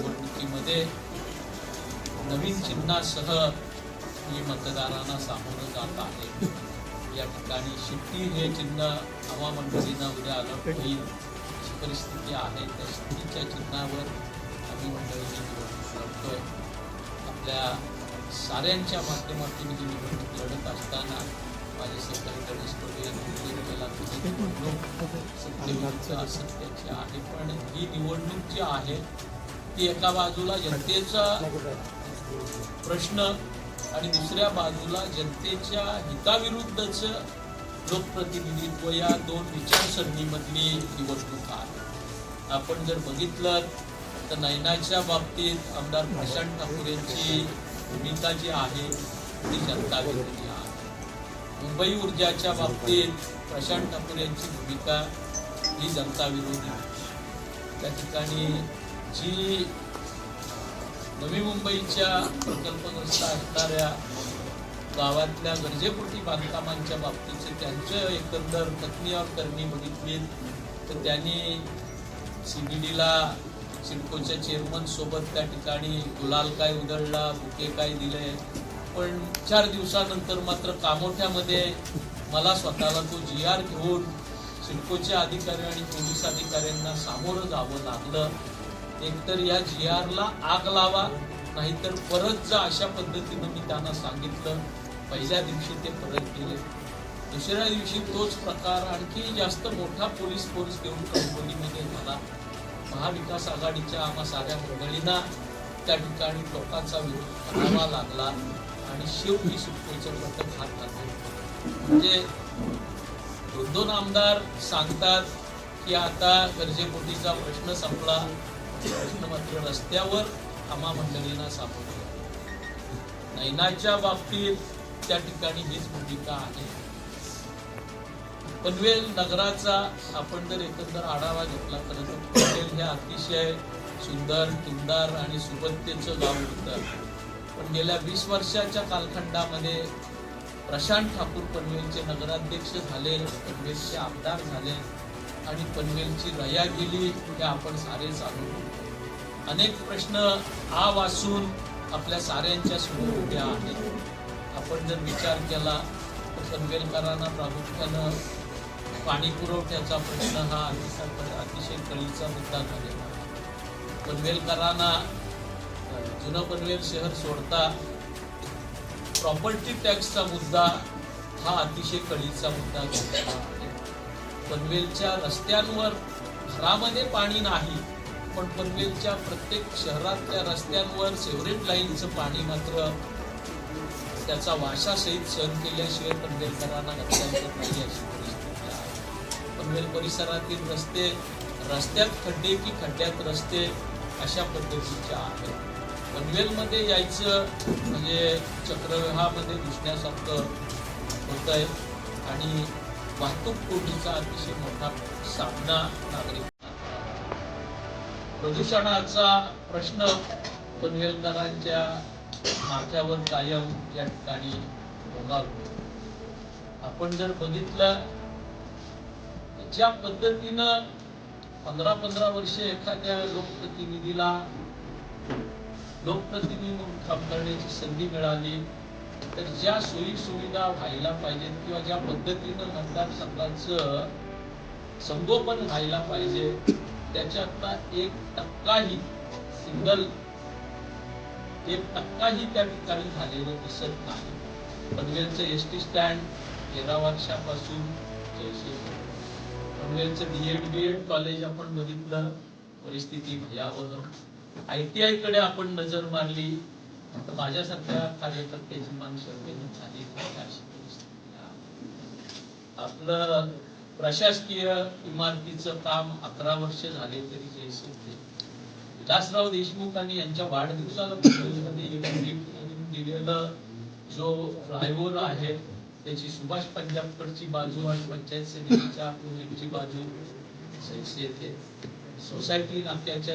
निवडणुकीमध्ये नवीन चिन्हासह मी मतदारांना सामोरं जात आहे. या ठिकाणी शिट्टी हे चिन्ह हवा मंडळींना उद्या अलर्ट होईल अशी परिस्थिती आहे. त्या शिट्टीच्या चिन्हावर आम्ही मंडळीची निवडणूक लढतोय. आपल्या साऱ्यांच्या माध्यमातून ही निवडणूक लढत असताना माझे सहकारी गणेश टोळे यांनी ही निवडणूक असत्याची आहे. पण ही निवडणूक जी आहे की एका बाजूला जनतेचा प्रश्न आणि दुसऱ्या बाजूला जनतेच्या हिताविरुद्धच लोकप्रतिनिधित्व या दोन विचारसरणीमधली निवडणूक आहे आपण जर बघितलं तर नयनाच्या बाबतीत आमदार प्रशांत ठाकूर यांची भूमिका जी आहे ती जनता विरोधी आहे. मुंबई ऊर्जाच्या बाबतीत प्रशांत ठाकूर यांची भूमिका ही जनता विरोधी आहे. त्या ठिकाणी जी नवी मुंबईच्या प्रकल्पग्रस्त असणाऱ्या गावातल्या गरजेपोटी बांधकामांच्या बाबतीचे त्यांचं एकंदर पत्नी और करणी बघितली तर त्यांनी सीबीडीला सिडकोच्या चेअरमन सोबत त्या ठिकाणी गुलाल काय उधळला बुके काय दिले. पण चार दिवसानंतर मात्र कामोठ्यामध्ये मला स्वतःला तो जी आर घेऊन सिडकोच्या अधिकारी आणि पोलीस अधिकाऱ्यांना सामोरं जावं लागलं. एकतर या जी आरला आग लावा नाहीतर परत जा अशा पद्धतीनं मी त्यांना सांगितलं. पहिल्या दिवशी ते परत गेले. दुसऱ्या दिवशी तोच प्रकार आणखी जास्त मोठा पोलीस फोर्स घेऊन कणकवलीमध्ये झाला. महाविकास आघाडीच्या आम्हा साऱ्या मंडळींना त्या ठिकाणी लोकांचा विरोध करावा लागला आणि शेवटी सुटकेचं पथक हात घातलं म्हणजे दोन दोन आमदार सांगतात की आता गरजेपोटीचा प्रश्न संपला. प्रश्न मात्र रस्त्यावर आम्हा मंडळींना सापडतो नैनाच्या बाबतीत त्या ठिकाणी हीच भूमिका आहे. पनवेल नगराचा आपण जर एकंदर आढावा घेतला तर पनवेल हे अतिशय सुंदर किंदार आणि सुबत्तेचं गाव होतं. पण गेल्या वीस वर्षाच्या कालखंडामध्ये प्रशांत ठाकूर पनवेलचे नगराध्यक्ष झाले पनवेलचे आमदार झाले. आणि पनवेलची रया गेली हे आपण सारे चालू. अनेक प्रश्न आ वासून आपल्या साऱ्यांच्या समोर उभ्या आहेत आपण जर विचार केला तर पनवेलकरांना प्रामुख्यानं पाणी पुरवठ्याचा प्रश्न हा अतिशय अतिशय कळीचा मुद्दा झालेला आहे. पनवेलकरांना जुनं पनवेल शहर सोडता प्रॉपर्टी टॅक्सचा मुद्दा हा अतिशय कळीचा मुद्दा झालेला आहे. पनवेलच्या रस्त्यांवर घरामध्ये पाणी नाही पण पनवेलच्या प्रत्येक शहरातल्या रस्त्यांवर सेव्हरेट लाईनचं पाणी मात्र त्याचा वाशासहित सहन केल्याशिवाय पनवेलकरांना गत्यंतर नाही अशी परिस्थिती आहे पनवेल परिसरातील रस्ते रस्त्यात खड्डे की खड्ड्यात रस्ते अशा पद्धतीच्या आहेत. पनवेलमध्ये यायचं म्हणजे चक्रव्यूहामध्ये घुसण्यासारखं होत आहे आणि वाहतूक कोंडीचा अतिशय मोठा सामना नागरिक प्रदूषणाचा प्रश्न पनवेलकरांच्या माथ्यावर कायम या ठिकाणी ओघावतो आपण जर बघितलं ज्या पद्धतीनं पंधरा पंधरा वर्षे एखाद्या लोकप्रतिनिधीला लोकप्रतिनिधी म्हणून काम करण्याची संधी मिळाली तर ज्या सोयी सुविधा व्हायला पाहिजेत किंवा ज्या पद्धतीनं मतदारसंघाचं संगोपन व्हायला पाहिजे त्याच्यातला एक टक्काही सिंगल एक टक्काही त्या ठिकाणी झालेलं दिसत नाही पनवेलचं एस टी स्टँड तेरा वर्षापासून जैसे थे. पनवेलचं डीएड बीएड कॉलेज आपण बघितलं परिस्थिती भयावह आय टी आयकडे आपण नजर मारली माझ्यासारख्या कार्यकर्त्याची माणसं झाली आपलं प्रशासकीय इमारतीचं काम अकरा वर्ष झाले तरी जैसे विलासराव देशमुख आणि यांच्या वाढदिवसाला दिलेलं जो फ्लायओव्हर आहे त्याची सुभाष पंजाबकडची बाजू आणि पंचायत समितीच्या पूर्वीची बाजू येते. सोसायटी नाक्याच्या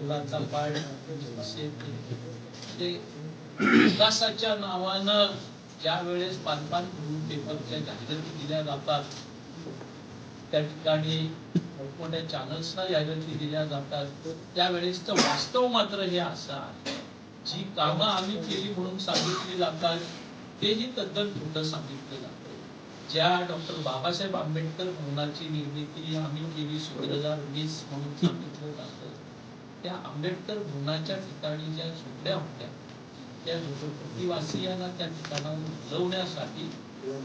इथला फुलाचा पाड विकासाच्या नावानं ज्या वेळेस पान पान करून पेपरच्या जाहिराती दिल्या जातात त्या ठिकाणी मोठमोठ्या चॅनल्सना जाहिराती दिल्या जातात त्यावेळेसचं वास्तव मात्र हे असं आहे. जी कामं आम्ही केली म्हणून सांगितली जातात तेही तद्दन खोटं सांगितलं जातं. ज्या डॉक्टर बाबासाहेब आंबेडकर भवनाची निर्मिती आम्ही केली दोन हजार वीस म्हणून सांगितलं जातं. त्या आंबेडकर भवनाच्या ठिकाणी ज्या झोपड्या होत्या त्या झोपडपट्टीवासियांना त्या ठिकाणावर हलवण्यासाठी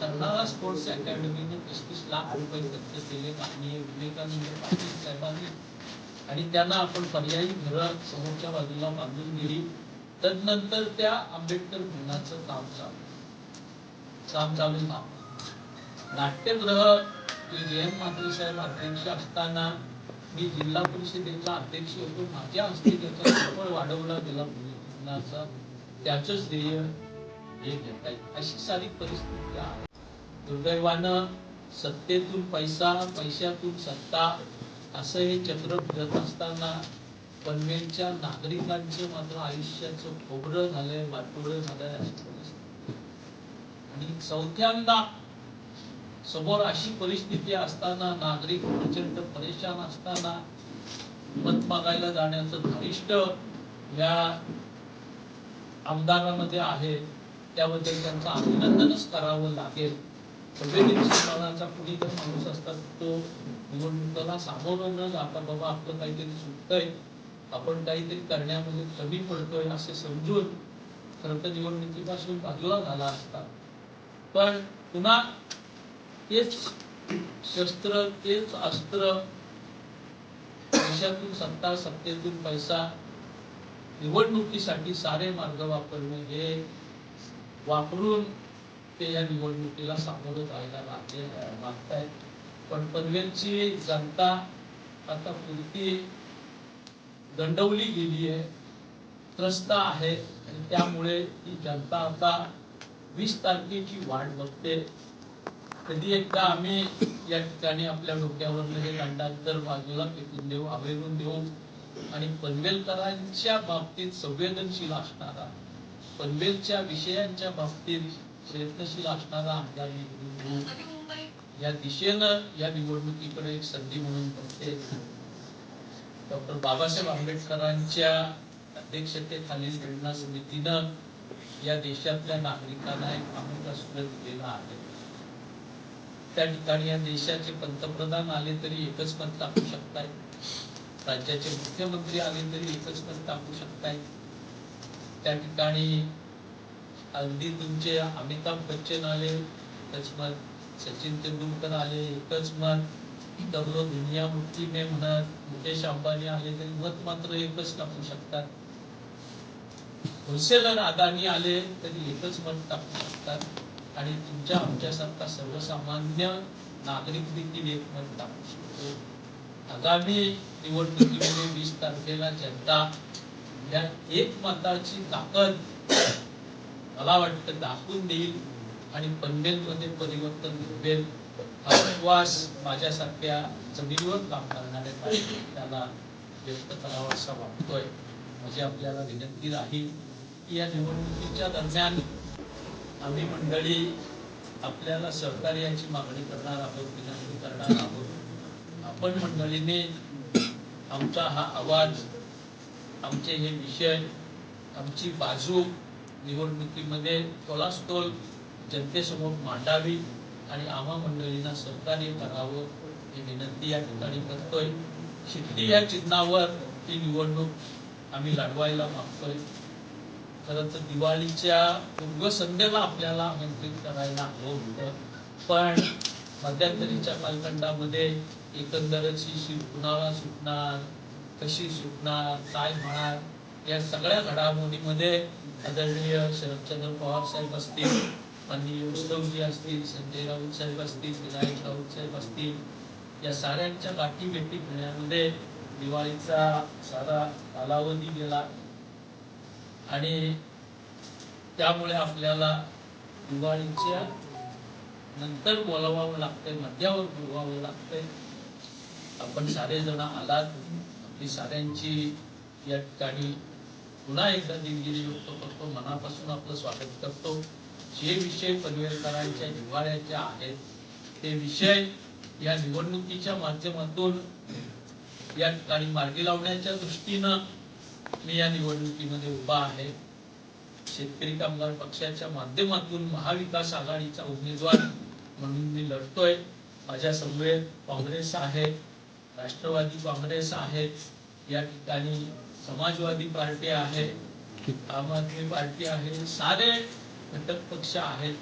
कर्नाळा स्पोर्ट्स अकॅडमीने पस्तीस लाख रुपये खर्च केले माननीय विवेकानंद पाटील साहेबांनी. आणि त्यांना आपण पर्यायी घरं समोरच्या बाजूला बांधून दिली. तदनंतर त्या आंबेडकर भवनाचं काम चालू. काम चालू झालं नाट्यगृह जयंत म्हात्रे साहेब अध्यक्ष असताना मी जिल्हा परिषदेचा अध्यक्ष होतो. माझ्या हस्ते त्याचा सफळ वाढवला गेला भूमिका त्याचंच ध्येय हे घेता येईल. अशी सारी परिस्थिती आहे. दुर्दैवानं सत्तेतून पैसा पैशातून सत्ता असं हे चक्र फिरत असताना पनवेलच्या नागरिकांचं मात्र आयुष्याचं खोबरं झालंय वाटोळं झालंय अशी परिस्थिती. आणि चौथ्यांदा समोर अशी परिस्थिती असताना नागरिक प्रचंड परेशान असताना मत मागायला जाण्याचं धारिष्ट या आमदारामध्ये आहे त्याबद्दल त्यांचं अभिनंदनच करावं लागेल. संवेदनशीलपणाचा कुणी जर माणूस असतात तो निवडणुकीला सामोरं न जाता बाबा आपलं काहीतरी चुकतंय आपण काहीतरी करण्यामध्ये कमी पडतोय असे समजून खरं तर निवडणुकीपासून बाजूला झाला असता. पण पुन्हा तेच शस्त्र तेच अस्त्र पैशातून सत्ता सत्तेतून पैसा निवडणुकीसाठी सारे मार्ग वापरणे हे वापरून ते या निवडणुकीला सामोरं जायला लागले मागतायत. पण पनवेलची जनता आता पुरती दंडवली गेली आहे त्रस्त आहे आणि त्यामुळे ही जनता आता वीस तारखेची वाट बघते. कधी एकदा आम्ही या ठिकाणी आपल्या डोक्यावर हे दंडांतर बाजूला फेकून देऊ आवेरून देऊ आणि पनवेलकरांच्या बाबतीत संवेदनशील असणारा पनवेलच्या विषयांच्या बाबतीत प्रयत्नशील असणारा आमदार निवडून या दिशेनं या निवडणुकीकडे एक संधी म्हणून बघते. डॉक्टर बाबासाहेब आंबेडकरांच्या अध्यक्षतेखालील घटना समितीनं या देशातल्या नागरिकांना एक अमोल सूत्र दिलेलं आहे. त्या ठिकाणी या देशाचे पंतप्रधान आले तरी एकच मत टाकू शकताय राज्याचे मुख्यमंत्री आले तरी एकच पंत टाकू शकताय त्या ठिकाणी अगदी तुमचे अमिताभ बच्चन आले एकच मत. सचिन तेंडुलकर आले एकच मत. तर दुनिया मुक्ती मे म्हणत मुकेश अंबानी आले तरी मत मात्र एकच टाकू शकतात. होलसेलर अदानी आले तरी एकच मत टाकू शकतात. आणि तुमच्या आमच्यासारखा सर्वसामान्य नागरिक देखील एक म्हणता. आगामी निवडणुकीमध्ये वीस तारखेला जनता या एक मताची ताकद मला वाटतं दाखवून देईल आणि पनवेलमध्ये परिवर्तन घडवेल हा विश्वास माझ्यासारख्या जमिनीवर काम करणाऱ्या त्याला व्यक्त करावा असा वाटतोय. म्हणजे आपल्याला विनंती राहील की या निवडणुकीच्या दरम्यान आम्ही मंडळी आपल्याला सहकार्याची मागणी करणार आहोत विनंती करणार आहोत. आपण मंडळीने आमचा हा आवाज आमचे हे विषय आमची बाजू निवडणुकीमध्ये तोलास्तोल जनतेसमोर मांडावी आणि आम्हा मंडळींना सहकार्य करावं ही विनंती या ठिकाणी करतोय. शिट्टी या चिन्हावर ही निवडणूक आम्ही लढवायला मागतोय. खरं तर दिवाळीच्या पूर्वसंध्येला आपल्याला आमंत्रित करायला हवं होतं. पण मध्यंतरीच्या कालखंडामध्ये एकंदरच ही शिव कुणाला सुटणार कशी सुटणार काय होणार या सगळ्या घडामोडीमध्ये आदरणीय शरदचंद्र पवार साहेब असतील माननीय उद्धवजी असतील संजय राऊत साहेब असतील विनायक राऊत साहेब असतील या साऱ्यांच्या गाठी भेटी घेण्यामध्ये दिवाळीचा सारा कालावधी गेला. आणि त्यामुळे आपल्याला दिवाळीच्या नंतर बोलावावं लागतंय मध्यावर बोलवावं लागतंय. आपण सारे जण आलात. आपली साऱ्यांची या ठिकाणी पुन्हा एकदा दिलगिरी व्यक्त करतो. मनापासून आपलं स्वागत करतो. जे विषय पनवेलकरांच्या हिवाळ्याचे आहेत ते विषय या निवडणुकीच्या माध्यमातून या ठिकाणी मार्गी लावण्याच्या दृष्टीनं मी या निवडणुकीमध्ये उभा आहे. शेतकरी कामगार पक्षाच्या माध्यमातून महाविकास आघाडीचा उमेदवार म्हणून मी लढतोय. माझ्या समवेत काँग्रेस आहे राष्ट्रवादी काँग्रेस आहे. या ठिकाणी समाजवादी पार्टी आहे आम आदमी पार्टी आहे सारे घटक पक्ष आहेत.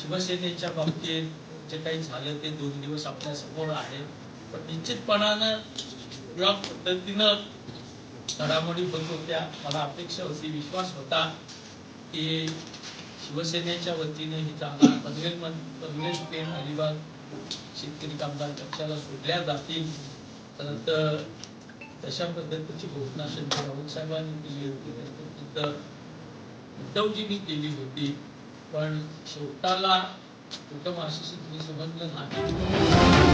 शिवसेनेच्या बाबतीत जे काही झालं ते दोन दिवस आपल्यासमोर आहे. पण निश्चितपणानं ज्या पद्धतीनं घडामोडी होत होत्या मला अपेक्षा होती विश्वास होता की शिवसेनेच्या वतीने ही जागा पनवेल पनवेल पेन अलिबाग शेतकरी कामगार पक्षाला सोडल्या जातील. तर तशा पद्धतीची घोषणा शंकर राऊत साहेबांनी केली होती. उद्धवजींनी केली होती. पण शेवटाला कुटुंब असं समजलं नाही.